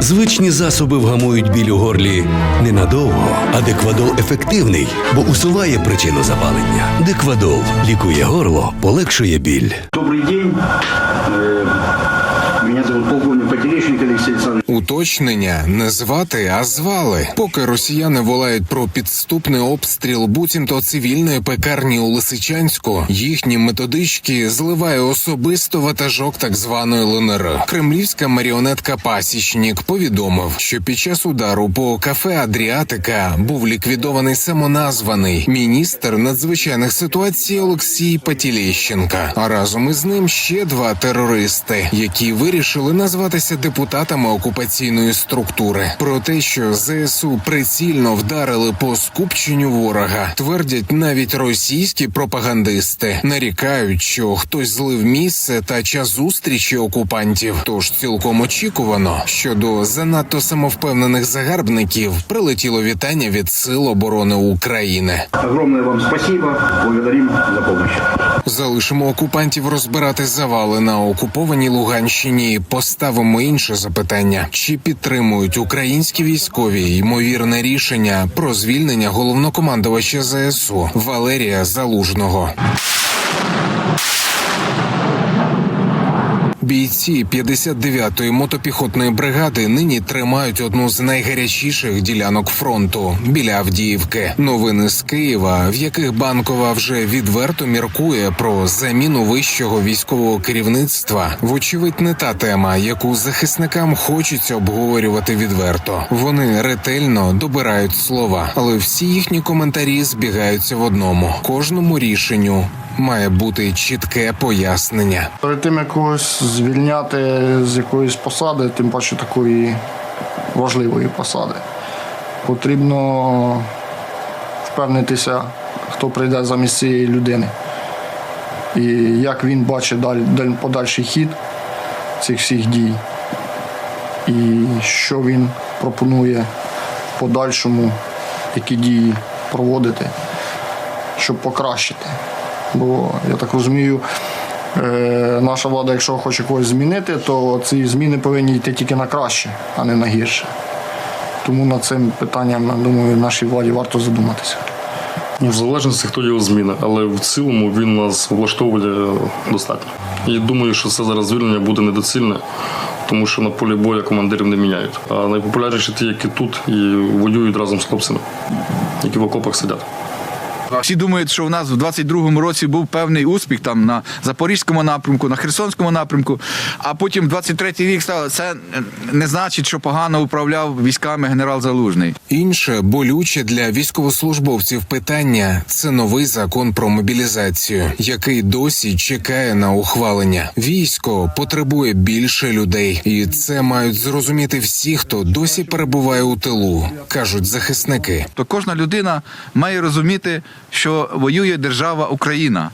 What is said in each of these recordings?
Звичні засоби вгамують біль у горлі ненадовго, а Деквадол ефективний, бо усуває причину запалення. Деквадол лікує горло, полегшує біль. Добрий день. Мене Меня зовут полковник Потеречник Олексій Александрович. Уточнення не звати, а звали. Поки росіяни волають про підступний обстріл буцімто цивільної пекарні у Лисичанську, їхні методички зливає особисто ватажок так званої ЛНР. Кремлівська маріонетка Пасічнік повідомив, що під час удару по кафе Адріатика був ліквідований самоназваний міністр надзвичайних ситуацій Олексій Патілєщенка. А разом із ним ще два терористи, які вирішили назватися депутатами окупаційної структури. Про те, що ЗСУ прицільно вдарили по скупченню ворога, твердять навіть російські пропагандисти, нарікають, що хтось злив місце та час зустрічі окупантів. Тож цілком очікувано, що до занадто самовпевнених загарбників прилетіло вітання від Сил оборони України. Огромное вам спасибо. Благодарим за помощь. Залишимо окупантів розбирати завали на окупованій Луганщині. і Поставимо інше запитання: чи підтримують українські військові ймовірне рішення про звільнення головнокомандувача ЗСУ Валерія Залужного? Бійці 59-ї мотопіхотної бригади нині тримають одну з найгарячіших ділянок фронту біля Авдіївки. Новини з Києва, в яких банкова вже відверто міркує про заміну вищого військового керівництва. Вочевидь, не та тема, яку захисникам хочеться обговорювати відверто. Вони ретельно добирають слова, але всі їхні коментарі збігаються в одному: кожному рішенню має бути чітке пояснення. Перед тим як когось звільняти з якоїсь посади, тим паче такої важливої посади, потрібно впевнитися, хто прийде замість цієї людини. І як він бачить даль- подальший хід цих всіх дій, і що він пропонує в подальшому, які дії проводити, щоб покращити. Бо я так розумію, е, наша влада, якщо хоче когось змінити, то ці зміни повинні йти тільки на краще, а не на гірше. Тому над цим питанням, я думаю, нашій владі варто задуматися. Ну, в залежності, хто його зміни, але в цілому він нас влаштовує достатньо. І думаю, що це зараз звільнення буде недоцільне, тому що на полі бою командирів не міняють. А найпопулярніші ті, які тут і воюють разом з хлопцями, які в окопах сидять. Всі думають, що у нас в 22-му році був певний успіх там на Запорізькому напрямку, на Херсонському напрямку, а потім 23-й рік стало. Це не значить, що погано управляв військами генерал Залужний. Інше болюче для військовослужбовців питання це новий закон про мобілізацію, який досі чекає на ухвалення. Військо потребує більше людей, і це мають зрозуміти всі, хто досі перебуває у тилу, кажуть захисники. То кожна людина має розуміти, що воює держава Україна.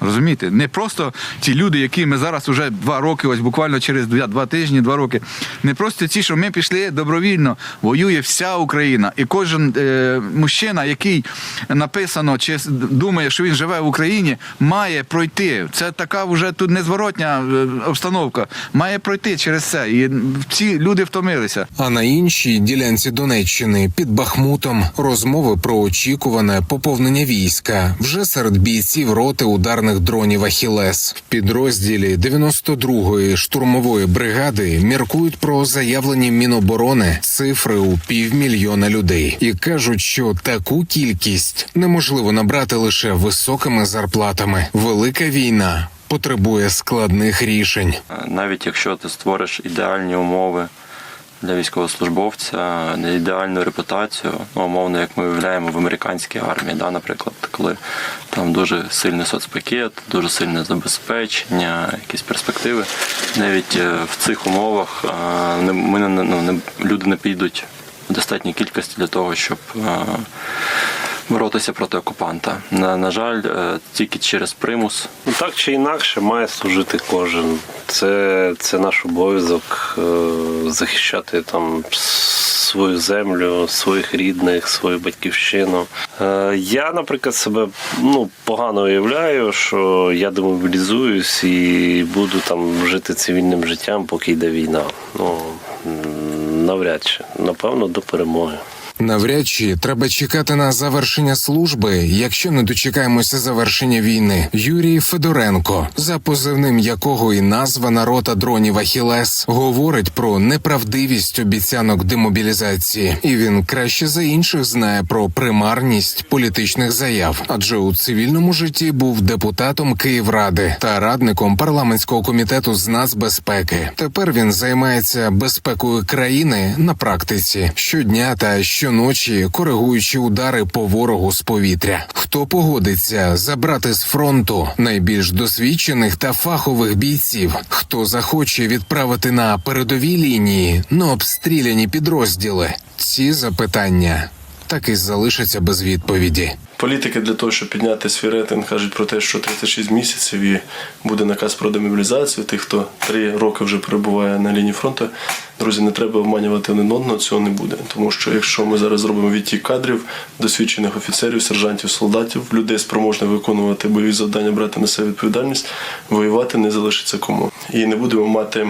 Розумієте, не просто ті люди, які ми зараз вже два роки, ось буквально через два, два тижні, два роки. Не просто ті, що ми пішли добровільно, воює вся Україна. І кожен е, мужчина, який написано чи думає, що він живе в Україні, має пройти. Це така вже тут незворотня е, обстановка. Має пройти через це. І ці люди втомилися. А на іншій ділянці Донеччини під Бахмутом розмови про очікуване поповнення війська вже серед бійців роти ударних дронів Ахілес в підрозділі 92-ї штурмової бригади міркують про заявлені Міноборони цифри у півмільйона людей і кажуть, що таку кількість неможливо набрати лише високими зарплатами. Велика війна потребує складних рішень. навіть якщо ти створиш ідеальні умови для військовослужбовця, не ідеальну репутацію, ну, умовно, як ми виявляємо в американській армії, да, наприклад, коли там дуже сильний соцпакет, дуже сильне забезпечення, якісь перспективи, навіть е, в цих умовах е, ми не, ну, не, люди не підуть в достатній кількості для того, щоб е, боротися проти окупанта. На, на жаль, тільки через примус Ну, так чи інакше має служити кожен. Це, це наш обов'язок захищати там свою землю, своїх рідних, свою батьківщину. Е, я, наприклад, себе ну, погано уявляю, що я демобілізуюсь і буду там жити цивільним життям, поки йде війна. Ну, навряд чи. Напевно, до перемоги. Навряд чи треба чекати на завершення служби, якщо не дочекаємося завершення війни. Юрій Федоренко, за позивним якого і назва народа дронів Ахілес, говорить про неправдивість обіцянок демобілізації, і він краще за інших знає про примарність політичних заяв, адже у цивільному житті був депутатом Київради та радником парламентського комітету з нацбезпеки. Тепер він займається безпекою країни на практиці щодня та щоночі, коригуючи удари по ворогу з повітря. Хто погодиться забрати з фронту найбільш досвідчених та фахових бійців? Хто захоче відправити на передові лінії на обстріляні підрозділи? Ці запитання так і залишаться без відповіді. Політики для того, щоб підняти свій рейтинг, кажуть про те, що 36 місяців і буде наказ про демобілізацію. Тих, хто три роки вже перебуває на лінії фронту, друзі, не треба обманювати один одного, цього не буде. Тому що якщо ми зараз зробимо відтік кадрів, досвідчених офіцерів, сержантів, солдатів, людей спроможних виконувати бойові завдання, брати на себе відповідальність, воювати не залишиться кому. І не будемо мати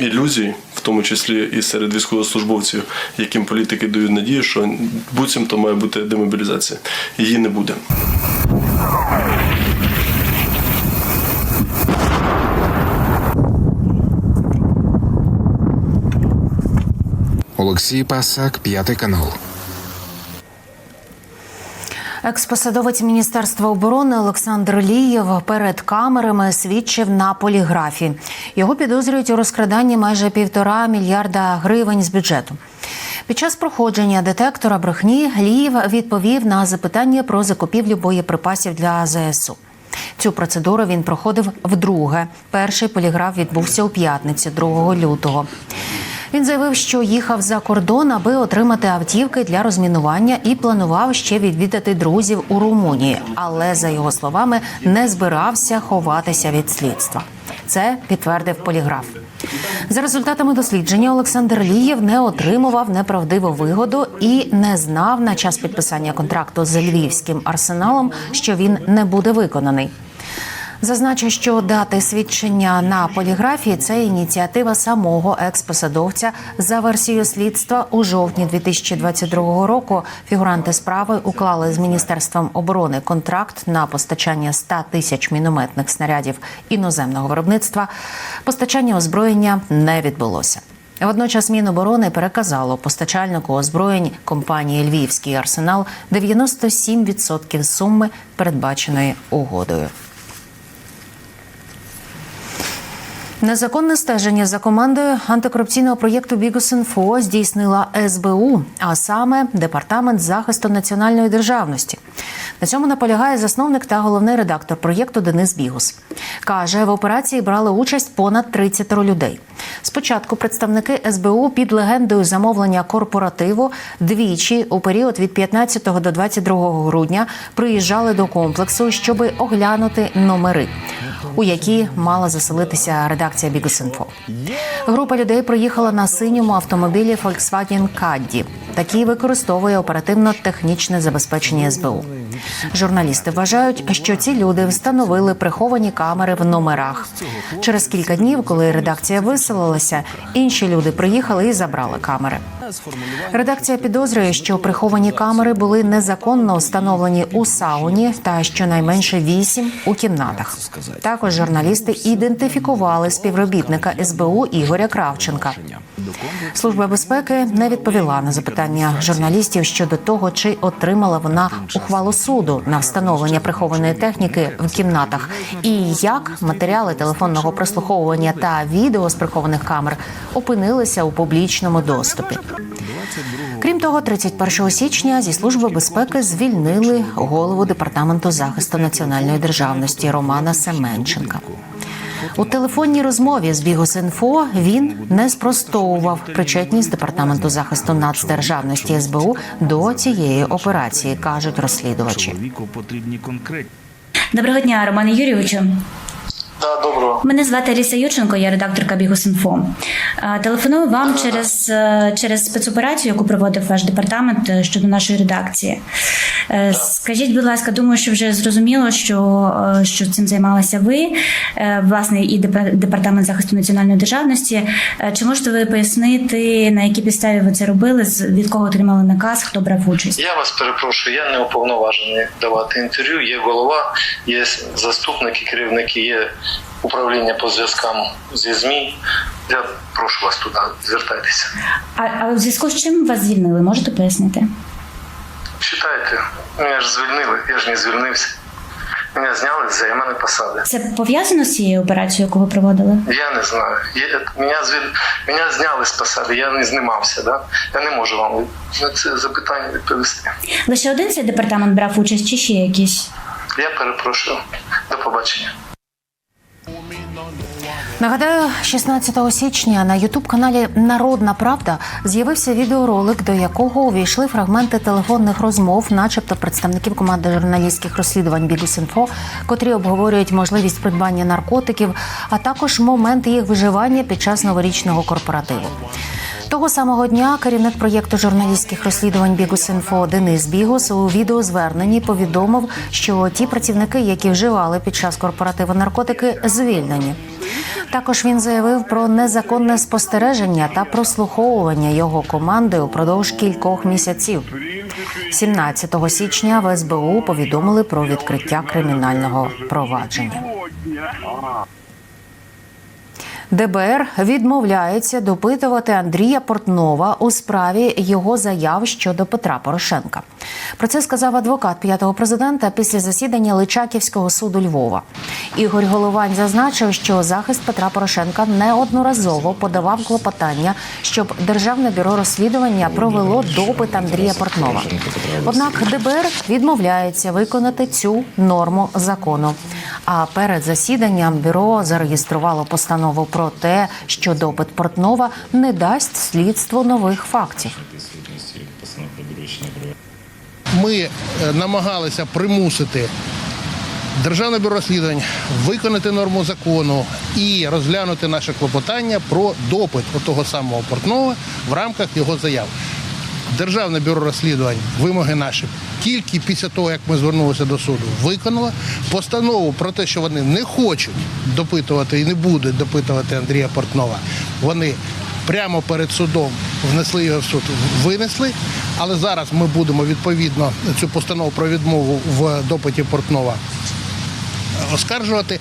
ілюзій, в тому числі і серед військовослужбовців, яким політики дають надію, що буцімто має бути демобілізація. Її не буде. Олексій Пасак, п'ятий канал. Експосадовець Міністерства оборони Олександр Лієв перед камерами свідчив на поліграфі. Його підозрюють у розкраданні майже півтора мільярда гривень з бюджету. Під час проходження детектора брехні Лієв відповів на запитання про закупівлю боєприпасів для ЗСУ. Цю процедуру він проходив вдруге. Перший поліграф відбувся у п'ятницю, 2 лютого. Він заявив, що їхав за кордон, аби отримати автівки для розмінування і планував ще відвідати друзів у Румунії, але за його словами не збирався ховатися від слідства. Це підтвердив поліграф. За результатами дослідження Олександр Лієв не отримував неправдиву вигоду і не знав на час підписання контракту з львівським арсеналом, що він не буде виконаний. Зазначу, що дати свідчення на поліграфії це ініціатива самого експосадовця. За версією слідства у жовтні 2022 року фігуранти справи уклали з міністерством оборони контракт на постачання 100 тисяч мінометних снарядів іноземного виробництва. Постачання озброєння не відбулося. Водночас Міноборони переказало постачальнику озброєнь компанії Львівський арсенал 97% суми, передбаченої угодою. Незаконне стеження за командою антикорупційного проєкту «Бігус.Інфо» здійснила СБУ, а саме Департамент захисту національної державності. На цьому наполягає засновник та головний редактор проєкту Денис Бігус. Каже, в операції брали участь понад 30 людей. Спочатку представники СБУ під легендою замовлення корпоративу двічі у період від 15 до 22 грудня приїжджали до комплексу, щоби оглянути номери, у які мала заселитися редакція «Бігус.Інфо». Група людей приїхала на синьому автомобілі Volkswagen Caddy. Такий використовує оперативно-технічне забезпечення СБУ. Журналісти вважають, що ці люди встановили приховані камери в номерах. Через кілька днів, коли редакція виселилася, інші люди приїхали і забрали камери. Редакція підозрює, що приховані камери були незаконно встановлені у сауні та щонайменше вісім у кімнатах. Також журналісти ідентифікували співробітника СБУ Ігоря Кравченка. Служба безпеки не відповіла на запитання журналістів щодо того, чи отримала вона ухвалу суду на встановлення прихованої техніки в кімнатах, і як матеріали телефонного прослуховування та відео з прихованих камер опинилися у публічному доступі. Крім того, 31 січня зі служби безпеки звільнили голову департаменту захисту національної державності Романа Семенченка. У телефонній розмові з бігосенфо він не спростовував причетність департаменту захисту нацдержавності СБУ до цієї операції, кажуть розслідувачі. Доброго дня, Романе Юрійовичу. Да, доброго. Мене звати Аліса Юченко, я редакторка Бігус.Інфо. Телефоную вам через, е, через спецоперацію, яку проводив ваш департамент е, щодо нашої редакції. Е, Скажіть, будь ласка, думаю, що вже зрозуміло, що, що цим займалися ви, власне, і департамент захисту національної державності. Чи можете ви пояснити, на якій підставі ви це робили, від кого отримали наказ, хто брав участь? Я вас перепрошую, я не уповноважений давати інтерв'ю. Є голова, є заступники, керівники, є управління по зв'язкам зі ЗМІ. Я прошу вас туди, звертайтеся. А, а у зв'язку з чим вас звільнили? Можете пояснити? Читайте, мене ж звільнили, я ж не звільнився. Мене зняли з займаної посади. Це пов'язано з цією операцією, яку ви проводили? Я не знаю. Я, мене, звіль... мене зняли з посади, я не знімався. Да? Я не можу вам на це запитання відповісти. Лише один цей департамент брав участь, чи ще якісь? Я перепрошую. До побачення. Нагадаю, 16 січня на ютуб-каналі Народна Правда з'явився відеоролик, до якого увійшли фрагменти телефонних розмов, начебто представників команди журналістських розслідувань Бігус.Інфо, котрі обговорюють можливість придбання наркотиків, а також момент їх виживання під час новорічного корпоративу. Того самого дня керівник проєкту журналістських розслідувань Бігус.Інфо Денис Бігус у відеозверненні повідомив, що ті працівники, які вживали під час корпоративу наркотики, звільнені. Також він заявив про незаконне спостереження та прослуховування його команди упродовж кількох місяців. 17 січня в СБУ повідомили про відкриття кримінального провадження. ДБР відмовляється допитувати Андрія Портнова у справі його заяв щодо Петра Порошенка. Про це сказав адвокат п'ятого президента після засідання Личаківського суду Львова. Ігор Головань зазначив, що захист Петра Порошенка неодноразово подавав клопотання, щоб Державне бюро розслідування провело допит Андрія Портнова. Однак ДБР відмовляється виконати цю норму закону. А перед засіданням бюро зареєструвало постанову про те, що допит Портнова не дасть слідству нових фактів. Ми е, намагалися примусити Державне бюро розслідувань виконати норму закону і розглянути наше клопотання про допит того самого Портнова в рамках його заяв. Державне бюро розслідувань вимоги наші тільки після того, як ми звернулися до суду, виконало постанову про те, що вони не хочуть допитувати і не будуть допитувати Андрія Портнова. Вони прямо перед судом внесли його в суд, винесли. Але зараз ми будемо відповідно цю постанову про відмову в допиті Портнова оскаржувати.